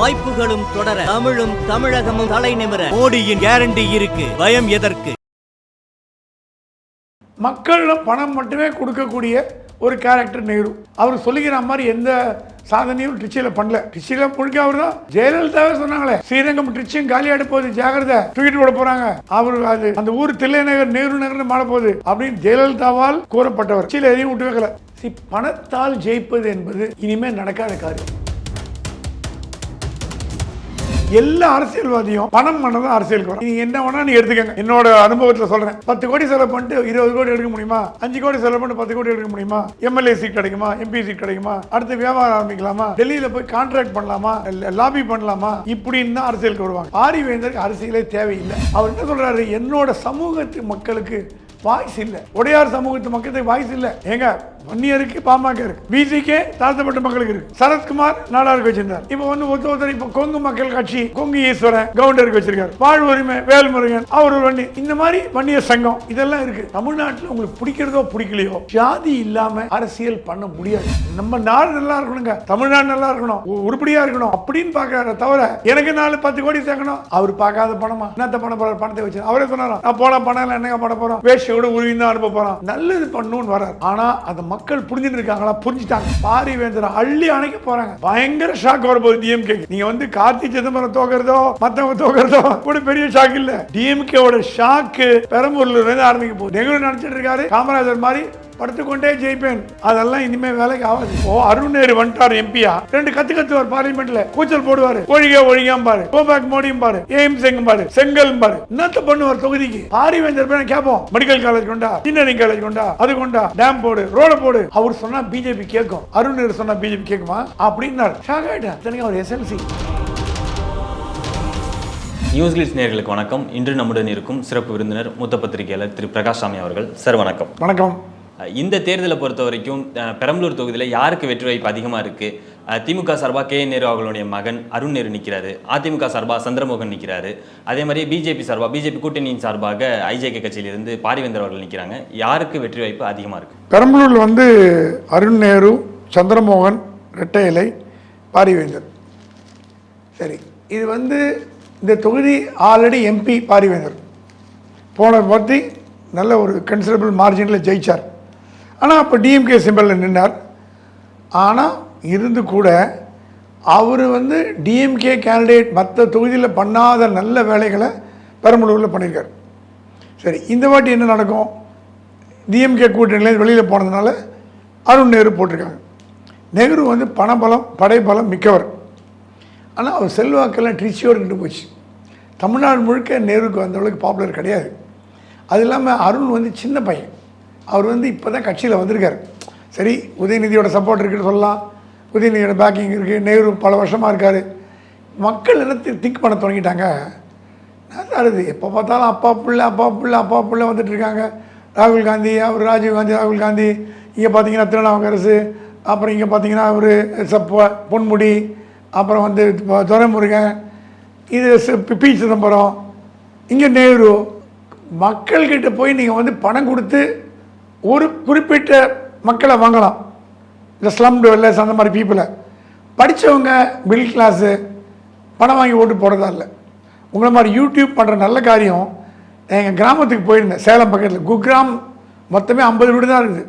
வாய்ப்புகளும் தொடர தமிழும் தமிழகமும் தலை நிமிர. மோடியின் கேரண்டி இருக்கு. பயம் எதற்கு? மக்களிடம் பணம் மட்டுமே கொடுக்கக்கூடிய ஒரு கேரக்டர் நேரு. அவர் சொல்லிக்கிற மாதிரி எந்த சாதனையும் ட்ரிச்சியில் பண்ணல. ட்ரிச்சியில் முழுக்க அவர் தான் ஜெயலலிதாவே சொன்னாங்களே ஸ்ரீரங்கம் ட்ரிச்சியும் காலியாட போகுது ஜாகிரதை. தூக்கிட்டு விட போறாங்க. அவர் அது அந்த ஊர் தில்லை நகர் நேரு நகர்னு மாற போகுது. அப்படின்னு ஜெயலலிதாவால் கூறப்பட்டவர். ட்ரிச்சியில் எதையும் விட்டு வைக்கல. சி பணத்தால் ஜெயிப்பது என்பது இனிமேல் நடக்காத காரியம். எல்லா அரசியல்வாதியும் பணம் பண்ணதான் அரசியலுக்கு வரும். நீங்க என்ன வேணா நீ எடுத்துக்கங்க. என்னோட அனுபவத்துல சொல்றேன். பத்து கோடி செலவு பண்ணிட்டு இருபது கோடி எடுக்க முடியுமா? அஞ்சு கோடி செலவு பண்ணிட்டு பத்து கோடி எடுக்க முடியுமா? எம்எல்ஏ சீட் கிடைக்குமா? எம்பி சீட் கிடைக்குமா? அடுத்து வியாபாரம் ஆரம்பிக்கலாமா? டெல்லியில போய் கான்ட்ராக்ட் பண்ணலாமா? லாபி பண்ணலாமா? இப்படின்னு தான் அரசியலுக்கு வருவாங்க. ஆரிவேந்தருக்கு அரசியலே தேவையில்லை. அவர் என்ன சொல்றாரு? என்னோட சமூகத்து மக்களுக்கு வாய்ஸ் இல்ல. உடையார் சமூகத்து மக்களுக்கு வாய்ஸ் இல்ல. ஏங்க வன்னியருக்கு பாமக இருக்கு. பிசிகே தாழ்த்தப்பட்ட மக்களுக்கு இருக்கு. சரத்குமார் நாடாருக்கு வச்சிருந்தார். இப்போ வந்து ஒருத்த ஒருத்தர் இப்போ கொங்கு மக்கள் கட்சி கொங்கு ஈஸ்வரன் கவுண்டருக்கு வச்சிருக்காரு. வாழ் உரிமை வேல்முருகன் அவர் ஒரு வண்டி இந்த மாதிரி வன்னியர் சங்கம் இதெல்லாம் இருக்கு. தமிழ்நாட்டில் உங்களுக்கு பிடிக்கிறதோ பிடிக்கலையோ ஜாதி இல்லாம அரசியல் பண்ண முடியாது. நம்ம நாடு நல்லா இருக்கணுங்க. தமிழ்நாடு நல்லா இருக்கணும். உருப்படியா இருக்கணும். அப்படின்னு பாக்குறாரு தவிர எனக்கு நாலு பத்து கோடி சேர்க்கணும். அவர் பார்க்காத பணமா? என்னத்த பண்ண போறாரு? பணத்தை வச்சு. அவரே சொன்னாராம் நான் போன பணம் என்னங்க பண்ண போறோம்? வேஷ்டியோட உருவி தான் அனுப்ப போறான். நல்லது பண்ணணும்னு வரார். ஆனா அந்த மக்கள் புரிஞ்சுட்டு இருக்காங்களா? புரிஞ்சுட்டாங்க. பாரிவேந்தர் அள்ளி அணைக்க போறாங்க. பயங்கர ஷாக் வரப்போகுது டிஎம்கே நீங்க வந்து கார்த்தி சிதம்பரம் தோக்கிறதோ மத்தவங்க தோக்கிறதோ கூட பெரிய ஷாக் இல்ல. டிஎம்கேவோட ஷாக்கு பெரம்பூர்ல இருந்து ஆரம்பிக்க போகுது. நெகரு நினைச்சிட்டு இருக்காரு காமராஜர் மாதிரி படுத்துக்கொண்டே ஜெயிப்பேன். அதெல்லாம் இனிமே வேலைக்கு ஆகாது. ஓ அருண் நேரு வந்துட்டார் எம்பியா ரெண்டு கத்து கத்துவார் பார்லிமெண்ட்ல கூச்சல் போடுவாரு. ஒழிக ஒழிகாம் பாரு. கோபேக் மோடியும் பாரு. ஏம் செங்கும் பாரு. செங்கல் பாரு. என்னத்த பண்ணுவார் தொகுதிக்கு? பாரிவேந்தர் பேர் கேட்போம். மெடிக்கல் காலேஜ் கொண்டா? இன்ஜினியரிங் காலேஜ் கொண்டா? அது கொண்டா? டேம் போடு ரோட போடு. அவர் சொன்னா பிஜேபி கேட்கும். அருண் நேரு சொன்னா பிஜேபி கேட்குமா? அப்படின்னாரு. ஷாக் ஆயிட்டேன் அவர் எஸ்எல்சி நியூஸ் கிளிட்ஸ் நேயர்களுக்கு வணக்கம். இன்று நம்முடன் இருக்கும் சிறப்பு விருந்தினர் மூத்த பத்திரிகையாளர் திரு பிரகாஷ் சாமி அவர்கள். சார் வணக்கம். வணக்கம். இந்த தேர்தலை பொறுத்த வரைக்கும் பெரம்பலூர் தொகுதியில் யாருக்கு வெற்றி வாய்ப்பு அதிகமாக இருக்குது திமுக சார்பாக கே நேரு அவர்களுடைய மகன் அருண் நேரு நிற்கிறாரு அதிமுக சார்பாக சந்திரமோகன் நிற்கிறாரு அதே மாதிரி பிஜேபி சார்பாக பிஜேபி கூட்டணியின் சார்பாக ஐஜேகே கட்சியிலிருந்து பாரிவேந்தர் அவர்கள் நிற்கிறாங்க யாருக்கு வெற்றி வாய்ப்பு அதிகமாக இருக்குது பெரம்பலூரில் வந்து அருண் நேரு சந்திரமோகன் ரெட்டை இலை பாரிவேந்தர். சரி இது வந்து இந்த தொகுதி ஆல்ரெடி எம்பி பாரிவேந்தர். போன பற்றி நல்ல ஒரு கன்சிடபிள் மார்ஜினில் ஜெயிச்சார். ஆனால் அப்போ டிஎம்கே சிம்பிளில் நின்னார். ஆனால் இருந்து கூட அவர் வந்து டிஎம்கே கேண்டிடேட் மற்ற தொகுதியில் பண்ணாத நல்ல வேலைகளை பெரம்பலூரில் பண்ணியிருக்கார். சரி இந்த வாட்டி என்ன நடக்கும்? டிஎம்கே கூட்டணியிலேருந்து வெளியில் போனதுனால அருண் நேரு போட்டிருக்காங்க. நெஹ்ரு வந்து பணபலம் படைபலம் மிக்கவர். ஆனால் அவர் செல்வாக்கெல்லாம் ட்ரிச்சியோடு நின்று போச்சு. தமிழ்நாடு முழுக்க நேருக்கு வந்தவளுக்கு பாப்புலர் கிடையாது. அது இல்லாமல் அருண் வந்து சின்ன பையன். அவர் வந்து இப்போ தான் கட்சியில் வந்திருக்காரு. சரி உதயநிதியோட சப்போர்ட் இருக்குன்னு சொல்லலாம். உதயநிதியோட பேக்கிங் இருக்குது நேரு பல வருஷமாக இருக்கார். மக்கள் என்ன திங்க் பண்ண தொடங்கிட்டாங்க. நல்லா இருக்குது. எப்போ பார்த்தாலும் அப்பா பிள்ளை அப்பா பிள்ளை அப்பா பிள்ளை வந்துட்டு இருக்காங்க. ராகுல் காந்தி அவர் ராஜீவ் காந்தி ராகுல் காந்தி. இங்கே பார்த்தீங்கன்னா திருநாவுக்கரசு அப்புறம் இங்கே பார்த்தீங்கன்னா அவர் சப்ப பொன்முடி அப்புறம் வந்து துரைமுருகன். இது பி சிதம்பரம். இங்கே நேரு. மக்கள்கிட்ட போய் நீங்கள் வந்து பணம் கொடுத்து ஒரு குறிப்பிட்ட மக்களை வாங்கலாம். இந்த ஸ்லம் டெவலர்ஸ் அந்த மாதிரி பீப்புளை படித்தவங்க மிடில் கிளாஸு பணம் வாங்கி ஓட்டு போடுறதா இல்லை. உங்களை மாதிரி யூடியூப் பண்ணுற நல்ல காரியம் எங்கள் கிராமத்துக்கு போயிருந்தேன் சேலம் பக்கத்தில். குக்ராம் மொத்தமே ஐம்பது வீடு தான் இருக்குது.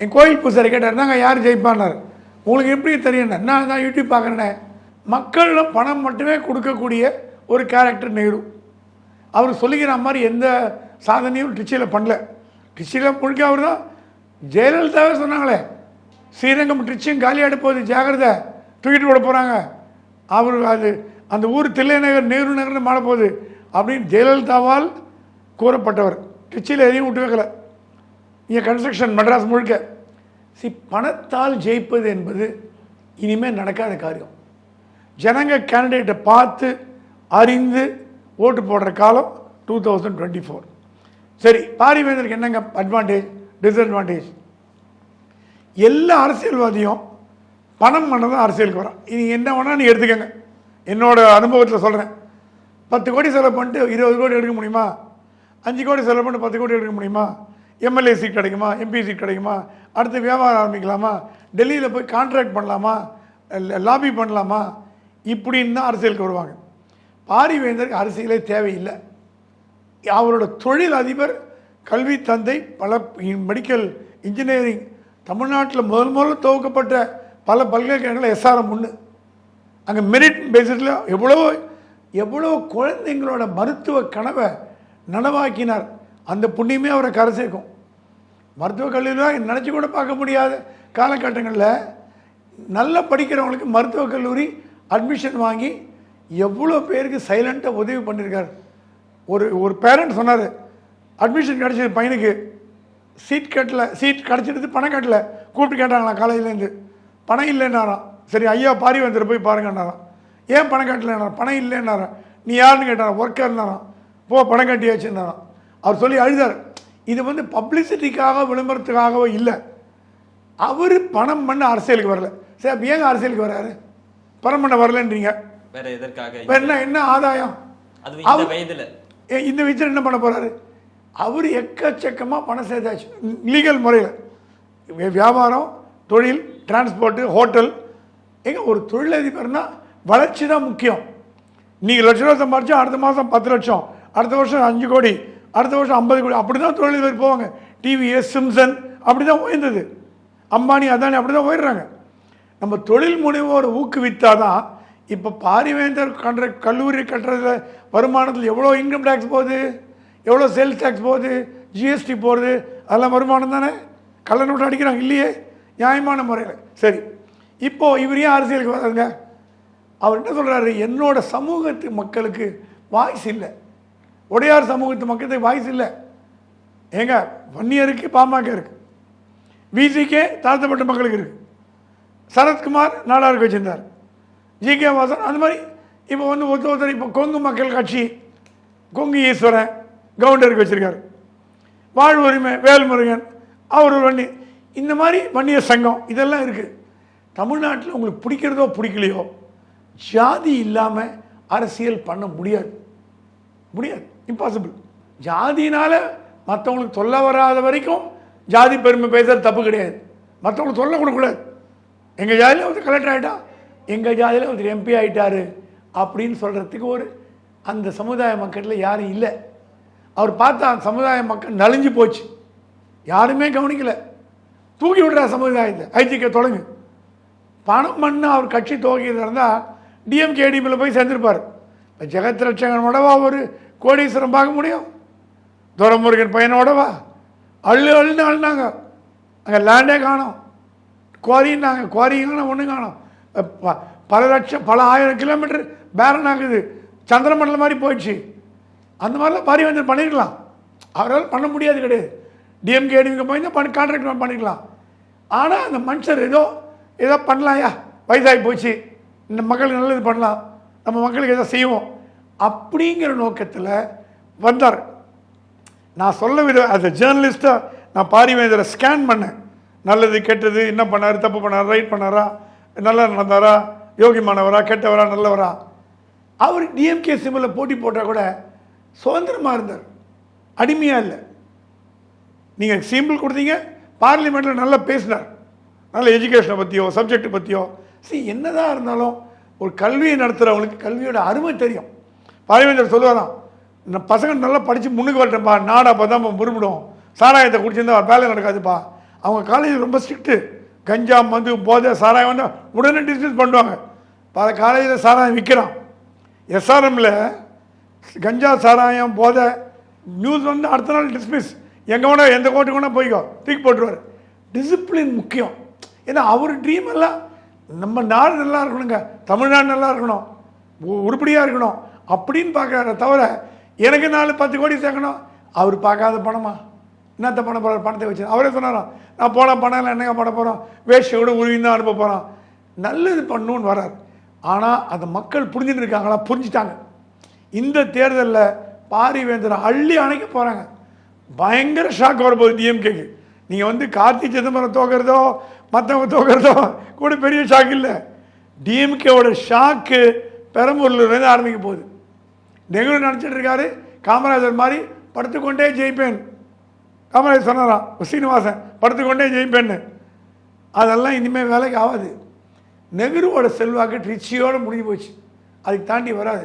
என் கோயில் பூசாரி கேட்டார் நாங்கள் யார் ஜெயிப்பானார் உங்களுக்கு எப்படி தெரியும் நான் தான் யூடியூப் பார்க்குறேனே. மக்களிடம் பணம் மட்டுமே கொடுக்கக்கூடிய ஒரு கேரக்டர் நேரு. அவர் சொல்லிக்கிற மாதிரி எந்த சாதனையும் ட்ரிச்சியில் பண்ணல. ட்ரிச்சியில் முழுக்க அவர் தான் ஜெயலலிதாவே சொன்னாங்களே ஸ்ரீரங்கம் ட்ரிச்சியும் காலியாட போகுது ஜாகிரதை. தூக்கிட்டு விட போகிறாங்க அவர் அது அந்த ஊர் தில்லை நகர் நேரு நகர்னு மாற போகுது அப்படின்னு ஜெயலலிதாவால் கூறப்பட்டவர். ட்ரிச்சியில் எதையும் விட்டு வைக்கல. இங்கே கன்ஸ்ட்ரக்ஷன் மெட்ராஸ் முழுக்க. சி பணத்தால் ஜெயிப்பது என்பது இனிமேல் நடக்காத காரியம். ஜனங்க கேண்டிடேட்டை பார்த்து அறிந்து ஓட்டு போடுற காலம் டூ தௌசண்ட் டுவெண்ட்டி ஃபோர் சரி பாரிவேந்தருக்கு என்னங்க அட்வான்டேஜ் டிஸ்அட்வான்டேஜ் எல்லா அரசியல்வாதியும் பணம் பண்ண தான் அரசியலுக்கு வரும் இது என்ன வேணால் நீ எடுத்துக்கங்க. என்னோடய அனுபவத்தில் சொல்கிறேன் பத்து கோடி செலவு பண்ணிட்டு இருபது கோடி எடுக்க முடியுமா? அஞ்சு கோடி செலவு பண்ணிட்டு பத்து கோடி எடுக்க முடியுமா? எம்எல்ஏ சீட் கிடைக்குமா? எம்பி சீட் கிடைக்குமா? அடுத்து வியாபாரம் ஆரம்பிக்கலாமா? டெல்லியில் போய் கான்ட்ராக்ட் பண்ணலாமா? லாபி பண்ணலாமா? இப்படின்னு தான் அரசியலுக்கு வருவாங்க. பாரிவேந்தருக்கு அரசியலே தேவையில்லை. அவரோட தொழில் அதிபர் கல்வி தந்தை பல மெடிக்கல் இன்ஜினியரிங் தமிழ்நாட்டில் முதல் முதல்ல துவக்கப்பட்ட பல பல்கலைக்கழகங்கள் எஸ்ஆர்எம் ஒன்று அங்கே மெரிட் பேசிஸில் எவ்வளோ எவ்வளோ குழந்தைங்களோட மருத்துவ கனவை நனவாக்கினார். அந்த புண்ணியமே அவரை கரை சேர்க்கும். மருத்துவக் கல்லூரியில் நினச்சி கூட பார்க்க முடியாத காலகட்டங்களில் நல்லா படிக்கிறவங்களுக்கு மருத்துவக் கல்லூரி அட்மிஷன் வாங்கி எவ்வளோ பேருக்கு சைலண்ட்டாக உதவி பண்ணியிருக்காரு ஒரு ஒரு பேரண்ட் சொன்னார் அட்மிஷன் கிடச்சது பையனுக்கு. சீட் கட்டல சீட் கிடச்சிட்டு பணம் கட்டல. கூப்பிட்டு கேட்டாங்களாம் காலேஜ்லேருந்து. பணம் இல்லைன்னாராம். சரி ஐயா பாரி வந்துட்டு போய் பாருங்கன்னாராம். ஏன் பணம் கட்டலைன்னாராம்? பணம் இல்லைன்னாராம். நீ யாருன்னு கேட்டாராம். ஒர்க்கர்னாராம் போ பணம் கட்டியாச்சுன்னாராம். அவர் சொல்லி அழுதார். இது வந்து பப்ளிசிட்டிக்காக விளம்பரத்துக்காகவோ இல்லை. அவர் பணம் பண்ண அரசியலுக்கு வரல. சரி அப்போ ஏங்க அரசியலுக்கு வர்றாரு பணம் பண்ண வரலன்றீங்க. வேற எதற்காக? என்ன என்ன ஆதாயம்? அது இந்த வயதுல. இந்த வயசில் என்ன பண்ண போகிறாரு அவர் எக்கச்சக்கமாக பணம் சேர்த்தாச்சு லீகல் முறையில். வியாபாரம் தொழில் டிரான்ஸ்போர்ட்டு ஹோட்டல் எங்க ஒரு தொழிலதிபர்னால் வளர்ச்சி தான் முக்கியம். நீங்கள் லட்ச ரூபா சம்பாரிச்சா அடுத்த மாதம் பத்து லட்சம். அடுத்த வருஷம் அஞ்சு கோடி. அடுத்த வருஷம் ஐம்பது கோடி. அப்படி தான் தொழிலதிபர் போவாங்க. டிவிஎஸ் சிம்சன் அப்படி தான் உயர்ந்தது. அம்பானி அதானி அப்படி தான் உயர்றாங்க. நம்ம தொழில் முனைவோர் ஊக்குவித்தாதான் இப்போ பாரிவேந்தர் கன்ற கல்லூரி கட்டுறதுல வருமானத்தில் எவ்வளோ இன்கம் டேக்ஸ் போகுது? எவ்வளோ சேல்ஸ் டேக்ஸ் போகுது? ஜிஎஸ்டி போகிறது அதெல்லாம் வருமானம் தானே? கள்ள நோட்டு அடிக்கிறாங்க இல்லையே? நியாயமான முறையில். சரி இப்போது இவர் ஏன் அரசியலுக்கு வராதுங்க அவர் என்ன சொல்கிறாரு என்னோட சமூகத்து மக்களுக்கு வாய்ஸ் இல்லை. உடையார் சமூகத்து மக்களுக்கு வாய்ஸ் இல்லை. ஏங்க வன்னியருக்கு பாமக இருக்குது விசிகே தாழ்த்தப்பட்ட மக்களுக்கு இருக்குது சரத்குமார் நாடாருக்கு வச்சிருந்தார். ஜி கே வாசன் அந்த மாதிரி இப்போ வந்து ஒருத்தர் ஒருத்தர் இப்போ கொங்கு மக்கள் கட்சி கொங்கு ஈஸ்வரன் கவுண்டருக்கு வச்சுருக்காரு. வாழ் உரிமை வேல்முருகன் அவர் ஒரு வன்னி இந்த மாதிரி வன்னிய சங்கம் இதெல்லாம் இருக்குது தமிழ்நாட்டில் உங்களுக்கு பிடிக்கிறதோ பிடிக்கலையோ ஜாதி இல்லாமல் அரசியல் பண்ண முடியாது. முடியாது. இம்பாசிபிள் ஜாதியினால் மற்றவங்களுக்கு சொல்ல வராத வரைக்கும் ஜாதி பெருமை பேசுறது தப்பு கிடையாது. மற்றவங்களுக்கு சொல்ல கொடுக்கக்கூடாது. எங்கள் ஜாதியில் வந்து கலெக்டர் ஆகிட்டா எங்கள் ஜாதியில் ஒருத்தர் எம்பி ஆகிட்டார் அப்படின்னு சொல்கிறதுக்கு ஒரு அந்த சமுதாய மக்களில் யாரும் இல்லை. அவர் பார்த்தா அந்த சமுதாய மக்கள் நலிஞ்சு போச்சு. யாருமே கவனிக்கலை. தூக்கி விடுறா சமுதாயத்தை. ஐஜிக்க தொடங்கு பணம் பண்ண அவர் கட்சி துவக்கியது இருந்தால் டிஎம்கே போய் சேர்ந்துருப்பார். இப்போ ஜெகத் ரட்சகனோடவா ஒரு கோடீஸ்வரம் பார்க்க முடியும். துரமுருகன் பையனோடவா அள்ளு அள்ளுன்னு அழுனாங்க. அங்கே லேண்டே காணோம். குவாரின்னாங்க குவாரியும் காணும் ஒன்றும் காணும். பல லட்சம் பல ஆயிரம் கிலோமீட்டர் பேரன் ஆகுது. சந்திரமண்டலம் மாதிரி போயிடுச்சு. அந்த மாதிரிலாம் பாரிவேந்தர் பண்ணிருக்கலாம். அவரால் பண்ண முடியாது கிடையாது. டிஎம்கே டிஎம்கே போய் பண்ணி கான்ட்ராக்ட் பண்ணிக்கலாம் ஆனால் அந்த மனுஷர் ஏதோ ஏதோ பண்ணலாம்யா வயதாகி போச்சு. இந்த மக்களுக்கு நல்லது பண்ணலாம். நம்ம மக்களுக்கு எதோ செய்வோம். அப்படிங்கிற நோக்கத்தில் வந்தார். நான் சொல்ல வித அந்த ஜேர்னலிஸ்ட்டாக நான் பாரிவேந்தரை ஸ்கேன் பண்ணேன். நல்லது கெட்டது என்ன பண்ணார் தப்பு பண்ணார் ரைட் பண்ணாரா நல்லா நடந்தாரா? யோகிமானவரா கெட்டவரா நல்லவரா? அவர் டிஎம்கே சிம்மில் போட்டி போட்டால் கூட சுதந்திரமாக இருந்தார். அடிமையாக இல்லை. நீங்கள் சிம்பிள் கொடுத்தீங்க பார்லிமெண்ட்டில் நல்லா பேசினார். நல்ல எஜுகேஷனை பற்றியோ சப்ஜெக்ட் பற்றியோ சரி என்னதான் இருந்தாலும் ஒரு கல்வியை நடத்துகிறவங்களுக்கு கல்வியோட அருமை தெரியும். பார்லிமெண்டர் சொல்லுவாராம் இந்த பசங்க நல்லா படித்து முன்னுக்கு வரட்டேன்ப்பா நாடு அப்போ தான் முறுமிடும். சாராயத்தை குடிச்சிருந்தா வேலை நடக்காதுப்பா. அவங்க காலேஜ் ரொம்ப ஸ்ட்ரிக்ட்டு கஞ்சா மது போதை சாராயம் வந்து உடனே டிஸ்மிஸ் பண்ணுவாங்க. பல காலேஜில் சாராயம் விற்கிறான் எஸ்ஆர்எம்மில் கஞ்சா சாராயம் போதை நியூஸ் வந்து அடுத்த நாள் டிஸ்மிஸ் எங்கே வேணா எந்த கோர்ட்டுக்கு வேணால் போய்க்கோ. தூக்கி போட்டுருவார். டிசிப்ளின் முக்கியம். ஏன்னா அவர் ட்ரீம் எல்லாம் நம்ம நாடு நல்லா இருக்கணுங்க. தமிழ்நாடு நல்லா இருக்கணும். உருப்படியாக இருக்கணும். அப்படின்னு பார்க்குறாரு தவிர எனக்கு நாலு பத்து கோடி சேர்க்கணும். அவர் பார்க்காத பணமா? என்னத்த பண்ண போகிறார் பணத்தை வச்சு. அவரே சொன்னாராம் நான் போன பணம் இல்லை என்னங்க பண்ண போகிறோம் வேஷ்டியோட உருவி தான் அனுப்ப போகிறான் நல்லது பண்ணுன்னு வரார். ஆனால் அந்த மக்கள் புரிஞ்சுட்டு இருக்காங்களா? புரிஞ்சுட்டாங்க. இந்த தேர்தலில் பாரிவேந்தரை அள்ளி அணைக்க போகிறாங்க பயங்கர ஷாக் வரப்போகுது டிஎம்கேக்கு நீங்கள் வந்து கார்த்தி சிதம்பரம் தோக்கிறதோ மற்றவங்க தோக்கிறதோ கூட பெரிய ஷாக் இல்லை. டிஎம்கேவோட ஷாக்கு பெரம்பூர்லேருந்து ஆரம்பிக்க போகுது. நெஹ்ரு நினச்சிட்டு இருக்காரு. காமராஜர் மாதிரி படுத்துக்கொண்டே ஜெயிப்பேன். காமராஜர் சொன்னாராம் சீனிவாசன் படுத்துக்கொண்டே ஜெயிப்பேன்னு அதெல்லாம் இனிமேல் வேலைக்கு ஆகாது. நெஹ்ருவோட செல்வாக்கு ட்ரிச்சியோடு முடிஞ்சு போச்சு. அதுக்கு தாண்டி வராது.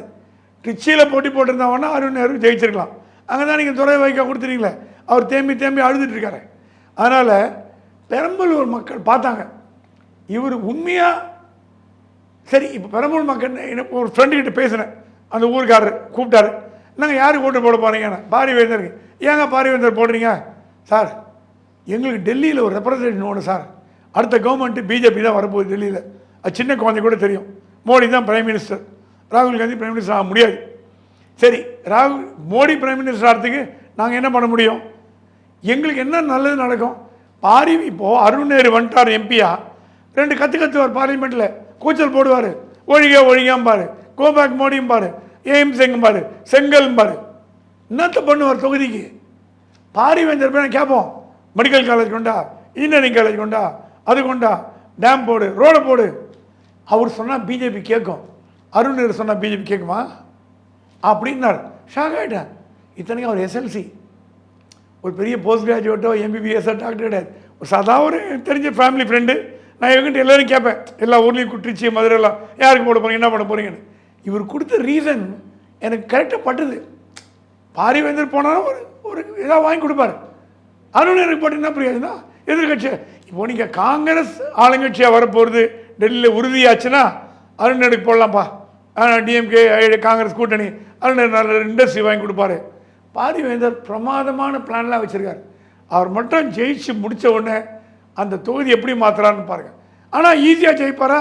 ட்ரிச்சியில் போட்டி போட்டிருந்தாங்கன்னா அருண் நேரு ஜெயிச்சிருக்கலாம். அங்கே தான் நீங்கள் துறை வைக்க கொடுத்துருக்கீங்களே அவர் தேம்பி தேம்பி அழுதுட்டுருக்காரு அதனால் பெரம்பலூர் மக்கள் பார்த்தாங்க. இவர் உண்மையாக சரி இப்போ பெரம்பலூர் மக்கள் எனக்கு ஒரு ஃப்ரெண்டுக்கிட்ட பேசினேன். அந்த ஊருக்காரர் கூப்பிட்டாரு. நாங்கள் யாருக்கு ஓட்டு போட போகிறீங்க பாரிவேந்தருக்கு ஏங்க பாரி வேந்தர் போடுறீங்க? சார் எங்களுக்கு டெல்லியில் ஒரு ரெப்ரசன்டேஷன் ஒன்று சார். அடுத்த கவர்மெண்ட்டு பிஜேபி தான் வரப்போகுது டெல்லியில். அது சின்ன குழந்தை கூட தெரியும். மோடி தான் பிரைம் மினிஸ்டர் ராகுல் காந்தி பிரைம் மினிஸ்டர் ஆக முடியாது. சரி ராகுல் மோடி பிரைம் மினிஸ்டர் ஆகிறதுக்கு நாங்கள் என்ன பண்ண முடியும்? எங்களுக்கு என்ன நல்லது நடக்கும்? பாரி இப்போது அருண் நேரு வந்துட்டார் எம்பியா ரெண்டு கற்று கற்றுவார் பார்லிமெண்ட்டில் கூச்சல் போடுவார். ஒழிக ஒழிகாம்பாரு கோபேக் மோடியும் பாரு. ஏம் செங்கும் பாரு. செங்கலும் பாரு. என்னத்தை பண்ணுவார் தொகுதிக்கு? பாரிவேந்தர் போய் கேட்போம். மெடிக்கல் காலேஜ் கொண்டா இன்ஜினியரிங் காலேஜ் கொண்டா அது கொண்டா டேம் போடு ரோடு போடு. அவர் சொன்னால் பிஜேபி கேட்கும். அருண் சொன்னால் பிஜேபி கேட்குமா? அப்படின்னார். ஷாக் ஆகிட்டேன் இத்தனைக்கும் அவர் எஸ்எல்சி ஒரு பெரிய போஸ்ட் கிராஜுவேட்டோ எம்பிபிஎஸ்ஸோ டாக்டர் கிடையாது. ஒரு சாதா ஒரு தெரிஞ்ச ஃபேமிலி ஃப்ரெண்டு நான் இவங்கிட்ட எல்லோரும் கேட்பேன். எல்லா ஊர்லேயும் குட்டிச்சி மதுரைலாம் யாருக்கு போட போகிறீங்க என்ன பண்ண போகிறீங்கன்னு இவர் கொடுத்த ரீசன் எனக்கு கரெக்டாக பட்டுது. பாரிவேந்தர் போனாலும் ஒரு ஒரு ஏதாவது வாங்கி கொடுப்பாரு. அருண் போட்டு என்ன புரியாதுன்னா எதிர்கட்சி இப்போ நீங்கள் காங்கிரஸ் ஆளுங்கட்சியாக வரப்போகிறது டெல்லியில் உறுதியாச்சுன்னா அருணருக்கு போடலாம்ப்பா. போடலாம்ப்பா டிஎம்கே காங்கிரஸ் கூட்டணி அருணர் நல்ல இண்டஸ்ட்ரி வாங்கி கொடுப்பாரு. பாரிவேந்தர் பிரமாதமான பிளான்லாம் வச்சுருக்கார். அவர் மட்டும் ஜெயிச்சு முடிச்ச உடனே அந்த தொகுதி எப்படி மாத்துறாருன்னு பாருங்க. ஆனால் ஈஸியாக ஜெயிப்பாரா?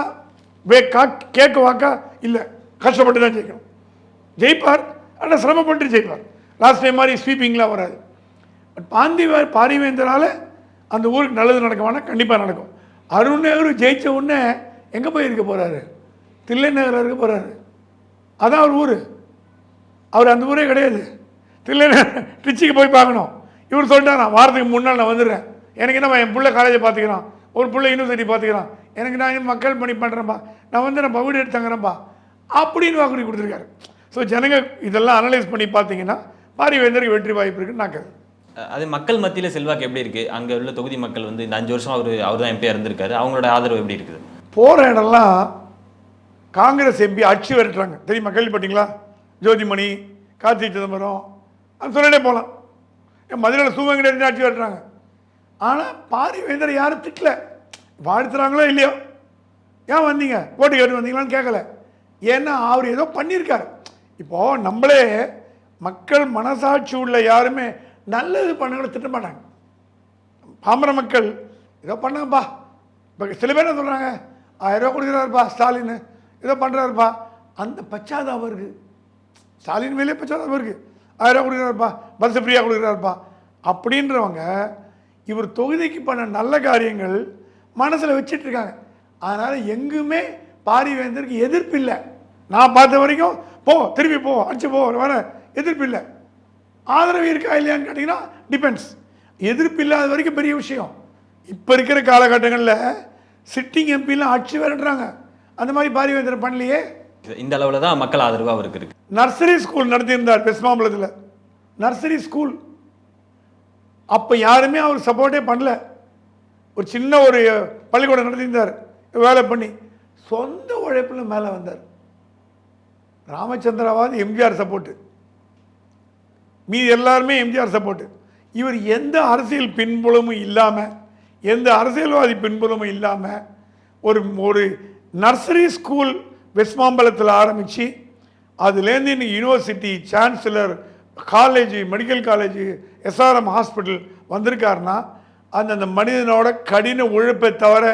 வே கா கேட்க வாக்கா? இல்லை. கஷ்டப்பட்டு தான் ஜெயிக்கணும். ஜெயிப்பார். ஆனால் சிரமப்பட்டு ஜெயிப்பார். லாஸ்ட் டைம் மாதிரி ஸ்வீப்பிங்லாம் வராது. பட் பாந்தி பாரிவேந்தரால் அந்த ஊருக்கு நல்லது நடக்குமானா கண்டிப்பாக நடக்கும். அருண் நேரு ஜெயிச்ச உடனே எங்கே போய் இருக்க போகிறாரு தில்லை நகரில் இருக்க போகிறாரு அதான் அவர் ஊர். அவர் அந்த ஊரே கிடையாது. தில்லை ட்ரிச்சிக்கு போய் பார்க்கணும். இவர் சொல்லிட்டார் நான் வாரத்துக்கு முன்னால் நான் வந்துடுறேன். எனக்கு என்ன என் பிள்ளை காலேஜை பார்த்துக்கிறான். ஒரு பிள்ளை யூனிவர்சிட்டி பார்த்துக்கிறான். எனக்கு நான் மக்கள் பணி பண்ணுறேன்ப்பா நான் வந்து நான் பகுதி எடுத்தங்கிறேன்ப்பா அப்படின்னு வாக்குறுதி கொடுத்துருக்காரு. ஸோ ஜனங்க இதெல்லாம் அனலைஸ் பண்ணி பார்த்தீங்கன்னா பாரிவேந்தருக்கு வெற்றி வாய்ப்பு இருக்குன்னு நான் கருது அது மக்கள் மத்தியில செல்வாக்கு எப்படி இருக்கு? அங்க உள்ள தொகுதி மக்கள் வந்து இந்த அஞ்சு வருஷம் அவர் அவர் தான் எம்பியா இருந்திருக்காரு. அவங்களோட ஆதரவு எப்படி இருக்குது? போகிற இடம்லாம் காங்கிரஸ் எம்பி அடிச்சு விரட்டுறாங்க. தெரியுமா? கேள்விப்பட்டீங்களா? ஜோதிமணி கார்த்திக் சிதம்பரம் அது சொல்லிட்டே போகலாம் மதுரையில் சூவங்கடே அடிச்சு விரட்டுறாங்க. ஆனால் பாரிவேந்தர் யாரும் திட்டல? வாழ்த்துறாங்களோ இல்லையோ? ஏன் வந்தீங்க? ஓட்டு கேட்டு வந்தீங்களான்னு கேட்கல ஏன்னா அவர் ஏதோ பண்ணியிருக்காரு. இப்போது நம்மளே மக்கள் மனசாட்சி உள்ள யாருமே நல்லது பண்ண திட்ட மாட்டாங்க. பாமர மக்கள் ஏதோ பண்ணாங்கப்பா இப்போ சில பேர் என்ன சொல்கிறாங்க ஆயிரம் கொடுக்குறாருப்பா ஸ்டாலின் ஏதோ பண்ணுறாருப்பா அந்த பச்சாதாபம் இருக்குது ஸ்டாலின் மேலே பச்சாதாபம் இருக்குது ஆயிரரூவா கொடுக்குறாருப்பா. பஸ் ஃப்ரீயாக கொடுக்குறாருப்பா. அப்படின்றவங்க இவர் தொகுதிக்கு பண்ண நல்ல காரியங்கள் மனசில் வச்சிட்ருக்காங்க அதனால் எங்குமே பாரிவேந்தருக்கு எதிர்ப்பு இல்லை. நான் பார்த்த வரைக்கும் போ திரும்பி போ அடிச்சு போ வர. எதிர்ப்பு இல்லை. ஆதரவு இருக்கா இல்லையான்னு கேட்டிங்கன்னா டிபெண்ட்ஸ் எதிர்ப்பு இல்லாத வரைக்கும் பெரிய விஷயம். இப்போ இருக்கிற காலகட்டங்களில் சிட்டிங் எம்பிலாம் ஆட்சி விரட்டுறாங்க. அந்த மாதிரி பாரிவேந்தர் பண்ணலையே? இந்த அளவுல தான் மக்கள் ஆதரவு அவருக்கு இருக்கு நர்சரி ஸ்கூல் நடத்தியிருந்தார் வெஸ்ட் மாம்பலத்தில் நர்சரி ஸ்கூல் அப்போ யாருமே அவர் சப்போர்ட்டே பண்ணல. ஒரு சின்ன ஒரு பள்ளிக்கூடம் நடத்தியிருந்தார். வேலை பண்ணி சொந்த உழைப்பில் மேலே வந்தார். ராமச்சந்திராவாது எம்ஜிஆர் சப்போர்ட்டு மீதி எல்லாருமே எம்ஜிஆர் சப்போர்ட்டு இவர் எந்த அரசியல் பின்புலமும் இல்லாமல் எந்த அரசியல்வாதி பின்புலமும் இல்லாமல் ஒரு ஒரு நர்சரி ஸ்கூல் வெஸ்மாம்பலத்தில் ஆரம்பித்து அதுலேருந்து இன்னைக்கு university chancellor college medical college SRM hospital வந்திருக்காருன்னா அந்த அந்த மனிதனோட கடின உழைப்பை தவிர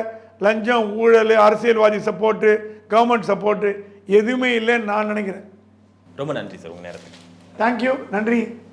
லஞ்சம் ஊழல் அரசியல்வாதி சப்போர்ட்டு கவர்மெண்ட் சப்போர்ட்டு எதுவுமே இல்லைன்னு நான் நினைக்கிறேன். ரொம்ப நன்றி சார் உங்க நேரத்துக்கு. தேங்க்யூ நன்றி.